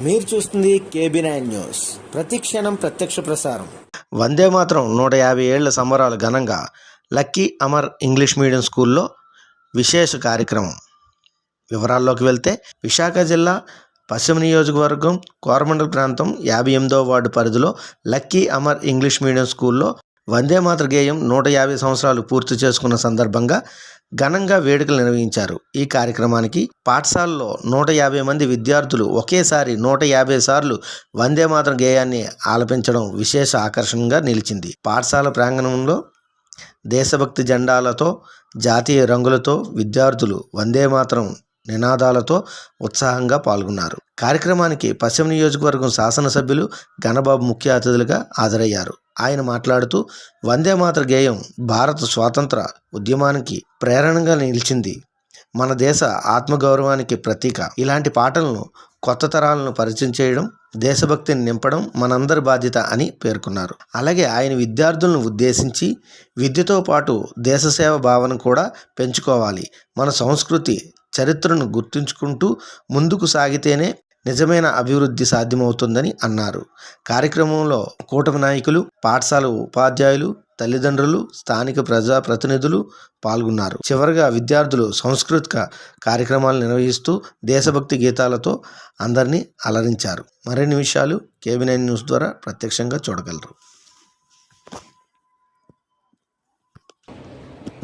మీరు చూస్తుంది KB nine news. ప్రతి క్షణం ప్రత్యక్ష ప్రసారం. వందే మాత్రం నూట యాభై ఏళ్ళ సంబరాలు ఘనంగా లక్కీ అమర్ ఇంగ్లీష్ మీడియం స్కూల్లో విశేష కార్యక్రమం. వివరాల్లోకి వెళ్తే విశాఖ జిల్లా పశ్చిమ నియోజకవర్గం కోరమండల్ ప్రాంతం యాభై ఎనిమిదవ వార్డు పరిధిలో లక్కీ అమర్ ఇంగ్లీష్ మీడియం స్కూల్లో వందే మాతృ గేయం నూట యాభై సంవత్సరాలు పూర్తి చేసుకున్న సందర్భంగా ఘనంగా వేడుకలు నిర్వహించారు. ఈ కార్యక్రమానికి పాఠశాలలో నూట యాభై మంది విద్యార్థులు ఒకేసారి నూట యాభై సార్లు వందే మాతృ గేయాన్ని ఆలపించడం విశేష ఆకర్షణగా నిలిచింది. పాఠశాల ప్రాంగణంలో దేశభక్తి జెండాలతో జాతీయ రంగులతో విద్యార్థులు వందే మాత్రం నినాదాలతో ఉత్సాహంగా పాల్గొన్నారు. కార్యక్రమానికి పశ్చిమ నియోజకవర్గం శాసనసభ్యులు గణబాబు ముఖ్య అతిథులుగా హాజరయ్యారు. ఆయన మాట్లాడుతూ వందేమాతర గేయం భారత స్వాతంత్ర ఉద్యమానికి ప్రేరణగా నిలిచింది. మన దేశ ఆత్మగౌరవానికి ప్రతీక. ఇలాంటి పాటలను కొత్త తరాలను పరిచయం చేయడం దేశభక్తిని నింపడం మనందరి బాధ్యత అని పేర్కొన్నారు. అలాగే ఆయన విద్యార్థులను ఉద్దేశించి విద్యతో పాటు దేశసేవ భావన కూడా పెంచుకోవాలి. మన సంస్కృతి చరిత్రను గుర్తుంచుకుంటూ ముందుకు సాగితేనే నిజమైన అభివృద్ధి సాధ్యమవుతుందని అన్నారు. కార్యక్రమంలో కూటమి నాయకులు పాఠశాల ఉపాధ్యాయులు తల్లిదండ్రులు స్థానిక ప్రజా ప్రతినిధులు పాల్గొన్నారు. చివరగా విద్యార్థులు సాంస్కృతిక కార్యక్రమాలు నిర్వహిస్తూ దేశభక్తి గీతాలతో అందరినీ అలరించారు. మరిన్ని విషయాలు కేబినైన్ న్యూస్ ద్వారా ప్రత్యక్షంగా చూడగలరు.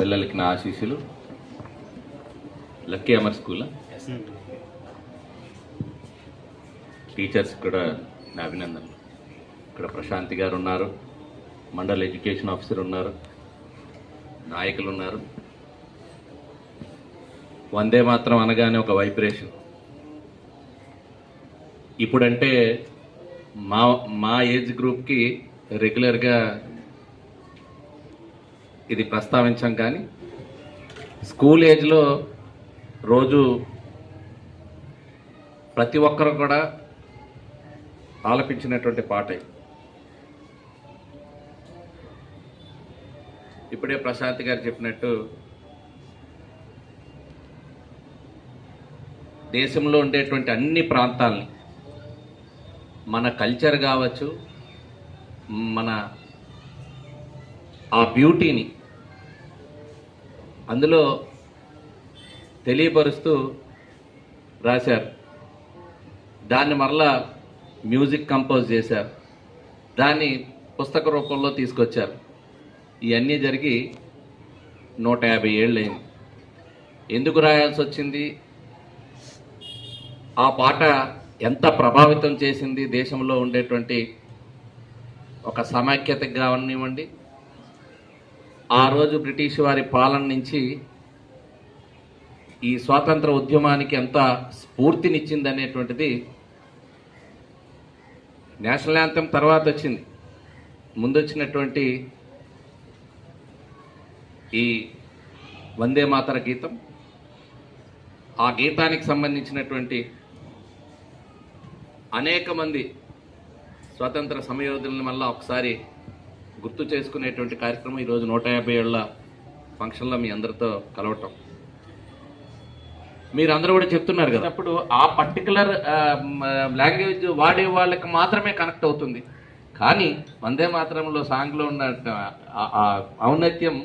పిల్లలకి నా ఆశీస్సులు. Lucky Amar school. టీచర్స్ కూడా నా అభినందనలు. ఇక్కడ ప్రశాంతి గారు ఉన్నారు మండల్ ఎడ్యుకేషన్ ఆఫీసర్ ఉన్నారు నాయకులు ఉన్నారు. వందే మాత్రం అనగానే ఒక వైబ్రేషన్. ఇప్పుడంటే మా మా ఏజ్ గ్రూప్కి రెగ్యులర్గా ఇది ప్రస్తావించాం కానీ స్కూల్ ఏజ్లో రోజు ప్రతి ఒక్కరు కూడా ఆలపించినటువంటి పాట. ఇప్పుడే ప్రశాంత్ గారు చెప్పినట్టు దేశంలో ఉండేటువంటి అన్ని ప్రాంతాలని మన కల్చర్ కావచ్చు మన ఆ బ్యూటీని అందులో తెలియపరుస్తూ రాశారు. దాన్ని మరలా మ్యూజిక్ కంపోజ్ చేశారు. దాన్ని పుస్తక రూపంలో తీసుకొచ్చారు. ఇవన్నీ జరిగి నూట యాభై ఏళ్ళు ఎందుకు రాయాల్సి వచ్చింది? ఆ పాట ఎంత ప్రభావితం చేసింది? దేశంలో ఉండేటువంటి ఒక సమైక్యతకు కావనివ్వండి. ఆ రోజు బ్రిటిష్ వారి పాలన నుంచి ఈ స్వాతంత్ర ఉద్యమానికి ఎంత స్ఫూర్తినిచ్చింది అనేటువంటిది నేషనల్ యాంతం తర్వాత వచ్చింది. ముందు వచ్చినటువంటి ఈ వందే మాతర గీతం ఆ గీతానికి సంబంధించినటువంటి అనేక మంది స్వతంత్ర సమయోధులను మళ్ళా ఒకసారి గుర్తు చేసుకునేటువంటి కార్యక్రమం ఈరోజు నూట యాభై ఏళ్ళ ఫంక్షన్లో మీ అందరితో కలవటం. మీరు అందరూ కూడా చెప్తున్నారు కదా. అప్పుడు ఆ పర్టికులర్ లాంగ్వేజ్ వాడే వాళ్ళకి మాత్రమే కనెక్ట్ అవుతుంది. కానీ వందే మాత్రంలో సాంగ్లో ఉన్న ఆ- ఔన్నత్యం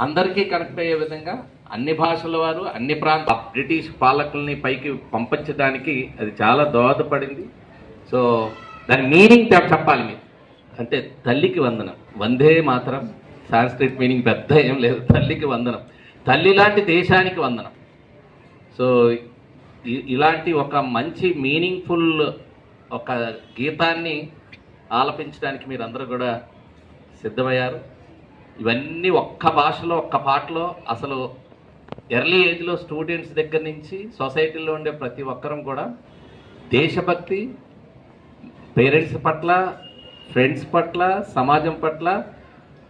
అందరికీ కనెక్ట్ అయ్యే విధంగా అన్ని భాషల వారు అన్ని ప్రాంత బ్రిటిష్ పాలకుల్ని పైకి పంపించడానికి అది చాలా దోహదపడింది. సో దాని మీనింగ్ చెప్పాలి మీరు. అంటే తల్లికి వందనం. వందే మాత్రం సాంస్క్రిట్ మీనింగ్ పెద్ద ఏం లేదు. తల్లికి వందనం. తల్లి లాంటి దేశానికి వందనం. సో ఇ- ఇలాంటి ఒక మంచి మీనింగ్ఫుల్ ఒక గీతాన్ని ఆలపించడానికి మీరందరూ కూడా సిద్ధమయ్యారు. ఇవన్నీ ఒక్క భాషలో ఒక్క పాటలో అసలు ఎర్లీ ఏజ్లో స్టూడెంట్స్ దగ్గర నుంచి సొసైటీలో ఉండే ప్రతి ఒక్కరం కూడా దేశభక్తి పేరెంట్స్ పట్ల ఫ్రెండ్స్ పట్ల సమాజం పట్ల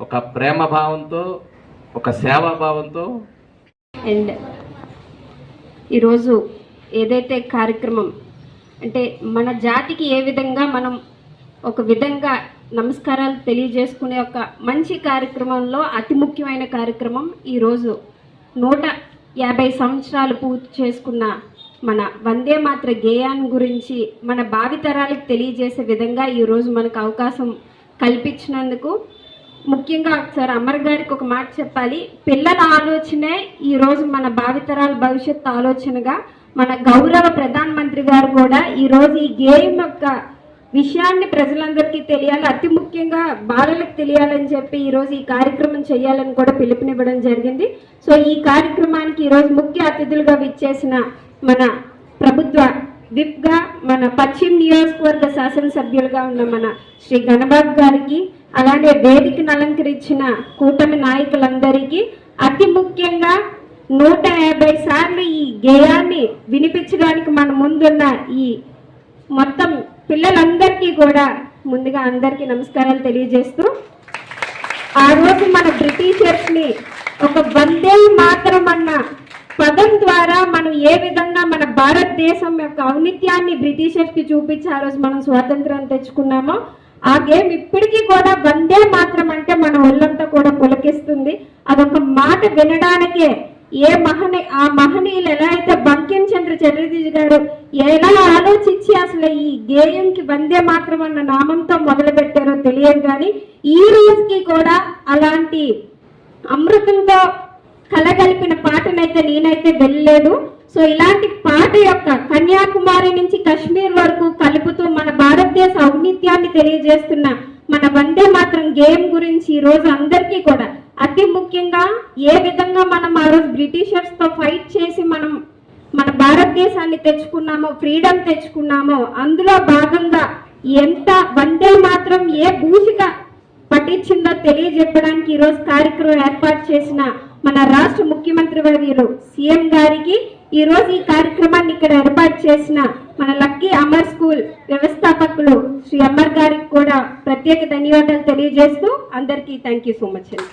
ఒక ప్రేమ భావంతో ఒక సేవా భావంతో అండ్ ఈరోజు ఏదైతే కార్యక్రమం అంటే మన జాతికి ఏ విధంగా మనం ఒక విధంగా నమస్కారాలు తెలియజేసుకునే ఒక మంచి కార్యక్రమంలో అతి ముఖ్యమైన కార్యక్రమం ఈరోజు నూట యాభై సంవత్సరాలు పూర్తి చేసుకున్న మన వందే మాత్ర గేయాన్ని గురించి మన భావితరాలకు తెలియజేసే విధంగా ఈరోజు మనకు అవకాశం కల్పించినందుకు ముఖ్యంగా ఒకసారి అమర్ గారికి ఒక మాట చెప్పాలి. పిల్లల ఆలోచనే ఈరోజు మన భావితరాల భవిష్యత్తు ఆలోచనగా మన గౌరవ ప్రధానమంత్రి గారు కూడా ఈరోజు ఈ గేమ్ యొక్క విషయాన్ని ప్రజలందరికీ తెలియాలి. అతి ముఖ్యంగా బాలలకు తెలియాలని చెప్పి ఈరోజు ఈ కార్యక్రమం చేయాలని కూడా పిలుపునివ్వడం జరిగింది. సో ఈ కార్యక్రమానికి ఈరోజు ముఖ్య అతిథులుగా విచ్చేసిన మన ప్రభుత్వ విప్గా మన పశ్చిమ నియోజకవర్గ శాసనసభ్యులుగా ఉన్న మన శ్రీ గణబాబు గారికి అలాగే వేదికను అలంకరించిన కూటమి నాయకులందరికీ అతి ముఖ్యంగా నూట యాభై సార్లు ఈ గేయాన్ని వినిపించడానికి మన ముందున్న ఈ మొత్తం పిల్లలందరికీ కూడా ముందుగా అందరికీ నమస్కారాలు తెలియజేస్తూ ఆ రోజు మన బ్రిటిషర్స్ని ఒక వందే మాత్రం అన్న పదం ద్వారా మనం ఏ విధంగా మన భారతదేశం యొక్క ఔన్నిత్యాన్ని బ్రిటిషర్స్కి చూపించి ఆ రోజు మనం స్వాతంత్రం తెచ్చుకున్నామో ఆ గేమ్ ఇప్పటికీ కూడా వందే మాత్రం అంటే మన ఒళ్ళంతా కూడా పులకిస్తుంది. అదొక మాట వినడానికే ఏ మహని ఆ మహనీయులు ఎలా అయితే బంకిం చంద్ర చటర్జీ గారు ఎలా ఆలోచించి అసలు ఈ గేయంకి వందే మాత్రం అన్న నామంతో మొదలు పెట్టారో తెలియదు కానీ ఈ రోజుకి కూడా అలాంటి అమృతంతో కలగలిపిన పాటనైతే నేనైతే వెళ్ళలేదు సో ఇలాంటి పాట యొక్క కన్యాకుమారి నుంచి కశ్మీర్ వరకు కలుపుతూ మన భారతదేశ ఔన్నిత్యాన్ని తెలియజేస్తున్న మన వందే మాత్రం గేమ్ గురించి ఈ రోజు అందరికీ కూడా అతి ముఖ్యంగా ఏ విధంగా మనం ఆ రోజు బ్రిటిషర్స్తో ఫైట్ చేసి మనం మన భారతదేశాన్ని తెచ్చుకున్నామో ఫ్రీడమ్ తెచ్చుకున్నామో అందులో భాగంగా ఎంత వందే మాత్రం ఏ భూషిక పట్టించిందో తెలియజెప్పడానికి ఈరోజు కార్యక్రమం ఏర్పాటు చేసిన మన రాష్ట్ర ముఖ్యమంత్రి వర్యులు సీఎం గారికి ఈ రోజు ఈ కార్యక్రమాన్ని ఇక్కడ ఏర్పాటు చేసిన మన లక్కీ అమర్ స్కూల్ వ్యవస్థాపకులు శ్రీ అమర్ గారికి కూడా ప్రత్యేక ధన్యవాదాలు తెలియజేస్తూ అందరికీ థ్యాంక్ యూ సో మచ్ అండి.